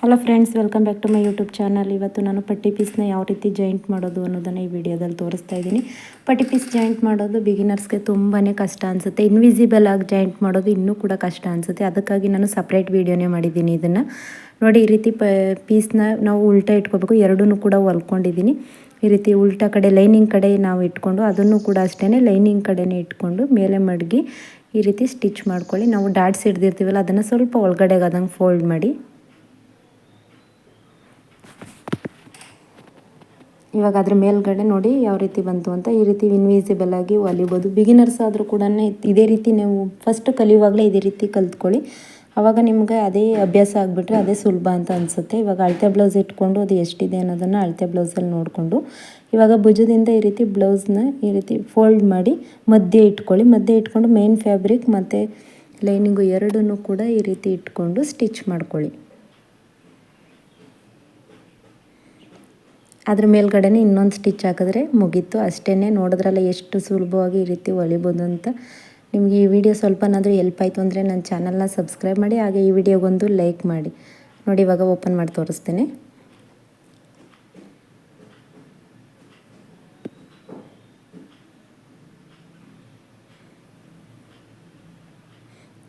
Hello friends welcome back to my YouTube channel ಇವತ್ತು ನಾನು ಪಟ್ಟಿ ಪೀಸ್ನ ಯಾವ ರೀತಿ ಜಾಯಿಂಟ್ ಮಾಡೋದು ಅನ್ನೋದನ್ನು ಈ ವಿಡಿಯೋದಲ್ಲಿ ತೋರಿಸ್ತಾ ಇದ್ದೀನಿ. ಪಟ್ಟಿ ಪೀಸ್ ಜಾಯಿಂಟ್ ಮಾಡೋದು ಬಿಗಿನರ್ಸ್ಗೆ ತುಂಬಾ ಕಷ್ಟ ಅನಿಸುತ್ತೆ. ಇನ್ವಿಸಿಬಲ್ ಆಗಿ ಜಾಯಿಂಟ್ ಮಾಡೋದು ಇನ್ನೂ ಕೂಡ ಕಷ್ಟ ಅನಿಸುತ್ತೆ. ಅದಕ್ಕಾಗಿ ನಾನು ಸಪ್ರೇಟ್ ವೀಡಿಯೋನೇ ಮಾಡಿದ್ದೀನಿ ಇದನ್ನು. ನೋಡಿ, ಈ ರೀತಿ ಪ ಪೀಸ್ನ ನಾವು ಉಲ್ಟಾ ಇಟ್ಕೋಬೇಕು. ಎರಡೂ ಕೂಡ ಹೊಲ್ಕೊಂಡಿದ್ದೀನಿ. ಈ ರೀತಿ ಉಲ್ಟಾ ಕಡೆ ಲೈನಿಂಗ್ ಕಡೆ ನಾವು ಇಟ್ಕೊಂಡು ಅದನ್ನು ಕೂಡ ಅಷ್ಟೇ ಲೈನಿಂಗ್ ಕಡೆನೇ ಇಟ್ಕೊಂಡು ಮೇಲೆ ಮಡಗಿ ಈ ರೀತಿ ಸ್ಟಿಚ್ ಮಾಡ್ಕೊಳ್ಳಿ. ನಾವು ಡಾಟ್ಸ್ ಹಿಡ್ದಿರ್ತೀವಲ್ಲ, ಅದನ್ನು ಸ್ವಲ್ಪ ಒಳಗಡೆಗೆ ಆದಂಗೆ ಫೋಲ್ಡ್ ಮಾಡಿ. ಇವಾಗ ಅದ್ರ ಮೇಲ್ಗಡೆ ನೋಡಿ ಯಾವ ರೀತಿ ಬಂತು ಅಂತ. ಈ ರೀತಿ ಇನ್ವಿಸಿಬಲ್ ಆಗಿ ಹೊಲಿಬೋದು ಬಿಗಿನರ್ಸ್ ಆದರೂ ಕೂಡ ಇದೇ ರೀತಿ ನೀವು ಫಸ್ಟ್ ಕಲಿಯುವಾಗಲೇ ಇದೇ ರೀತಿ ಕಲ್ತ್ಕೊಳ್ಳಿ. ಆವಾಗ ನಿಮ್ಗೆ ಅದೇ ಅಭ್ಯಾಸ ಆಗಿಬಿಟ್ರೆ ಅದೇ ಸುಲಭ ಅಂತ ಅನಿಸುತ್ತೆ. ಇವಾಗ ಅಳತೆ ಬ್ಲೌಸ್ ಇಟ್ಕೊಂಡು ಅದು ಎಷ್ಟಿದೆ ಅನ್ನೋದನ್ನು ಅಳತೆ ಬ್ಲೌಸಲ್ಲಿ ನೋಡಿಕೊಂಡು. ಇವಾಗ ಭುಜದಿಂದ ಈ ರೀತಿ ಬ್ಲೌಸ್ನ ಈ ರೀತಿ ಫೋಲ್ಡ್ ಮಾಡಿ ಮಧ್ಯೆ ಇಟ್ಕೊಳ್ಳಿ. ಮಧ್ಯೆ ಇಟ್ಕೊಂಡು ಮೇನ್ ಫ್ಯಾಬ್ರಿಕ್ ಮತ್ತು ಲೈನಿಂಗು ಎರಡನ್ನೂ ಕೂಡ ಈ ರೀತಿ ಇಟ್ಕೊಂಡು ಸ್ಟಿಚ್ ಮಾಡ್ಕೊಳ್ಳಿ. ಅದ್ರ ಮೇಲ್ಗಡೆನೇ ಇನ್ನೊಂದು ಸ್ಟಿಚ್ ಹಾಕಿದ್ರೆ ಮುಗೀತು. ಅಷ್ಟೇ ನೋಡಿದ್ರಲ್ಲ ಎಷ್ಟು ಸುಲಭವಾಗಿ ಈ ರೀತಿ ಹೊಲಿಬೋದು ಅಂತ ನಿಮಗೆ ಈ ವಿಡಿಯೋ ಸ್ವಲ್ಪನಾದರೂ ಎಲ್ಪ್ ಆಯಿತು ಅಂದರೆ ನನ್ನ ಚಾನಲ್ನ ಸಬ್ಸ್ಕ್ರೈಬ್ ಮಾಡಿ, ಹಾಗೆ ಈ ವಿಡಿಯೋಗೊಂದು ಲೈಕ್ ಮಾಡಿ. ನೋಡಿ, ಇವಾಗ ಓಪನ್ ಮಾಡಿ ತೋರಿಸ್ತೇನೆ.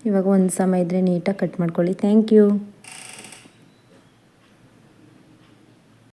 ಇವಾಗ ಒಂದು ಸಮ ಇದ್ದರೆ ನೀಟಾಗಿ ಕಟ್ ಮಾಡ್ಕೊಳ್ಳಿ. Thank you